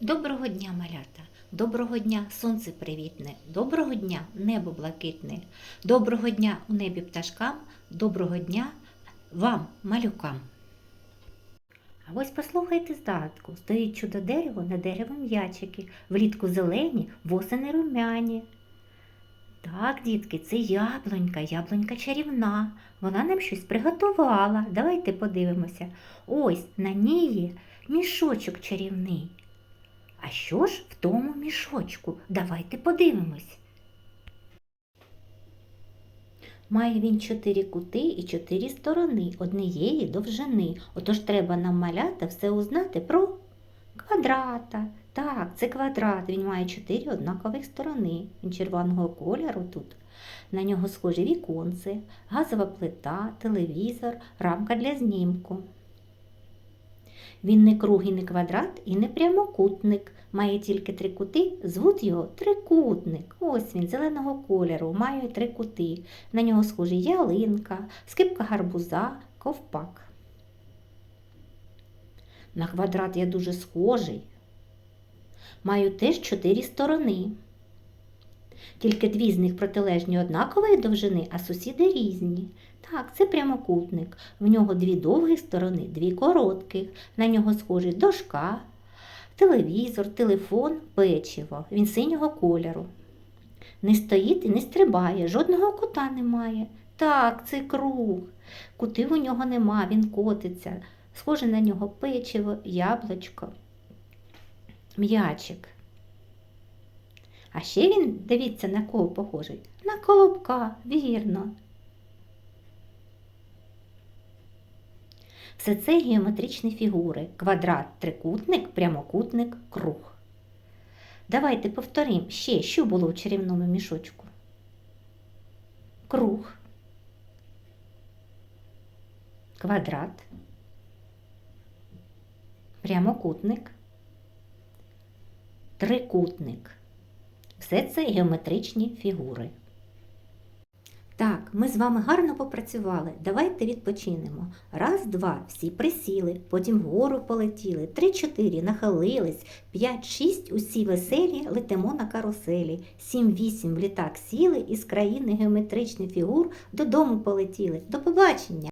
Доброго дня, малята! Доброго дня, сонце привітне, доброго дня, небо блакитне, доброго дня у небі пташкам, доброго дня вам, малюкам. А ось послухайте здатку. Стоїть чудо дерево на дереві м'ячики, влітку зелені, восени румяні. Так, дітки, це яблунька, яблунька чарівна. Вона нам щось приготувала. Давайте подивимося. Ось на ній є мішочок чарівний. А що ж в тому мішочку? Давайте подивимось. Має він чотири кути і чотири сторони однієї довжини. Отож треба нам малята все узнати про квадрата. Так, це квадрат. Він має чотири однакових сторони. Він червоного кольору тут. На нього схожі віконце, газова плита, телевізор, рамка для знімку. Він не круг і не квадрат і не прямокутник. Має тільки три кути, звуть його трикутник. Ось він зеленого кольору, має три кути. На нього схожі ялинка, скипка гарбуза, ковпак. На квадрат я дуже схожий. Маю теж чотири сторони. Тільки дві з них протилежні однакової довжини, а сусіди різні. Так, це прямокутник. В нього дві довгі сторони, дві коротких. На нього схожі дошка, телевізор, телефон, печиво. Він синього кольору. Не стоїть і не стрибає, жодного кута немає. Так, це круг. Кутів у нього нема, він котиться. Схоже на нього печиво, яблучко, м'ячик. А ще він, дивіться, на кого похожий? На колобка, вірно. Все це геометричні фігури. Квадрат, трикутник, прямокутник, круг. Давайте повторимо ще, що було у чарівному мішочку. Круг, квадрат, прямокутник, трикутник. Все це геометричні фігури. Так, ми з вами гарно попрацювали. Давайте відпочинемо. Раз, два, всі присіли, потім вгору полетіли, три-чотири нахилились, п'ять-шість усі веселі летимо на каруселі, сім-вісім в літак сіли і з країни геометричних фігур додому полетіли. До побачення!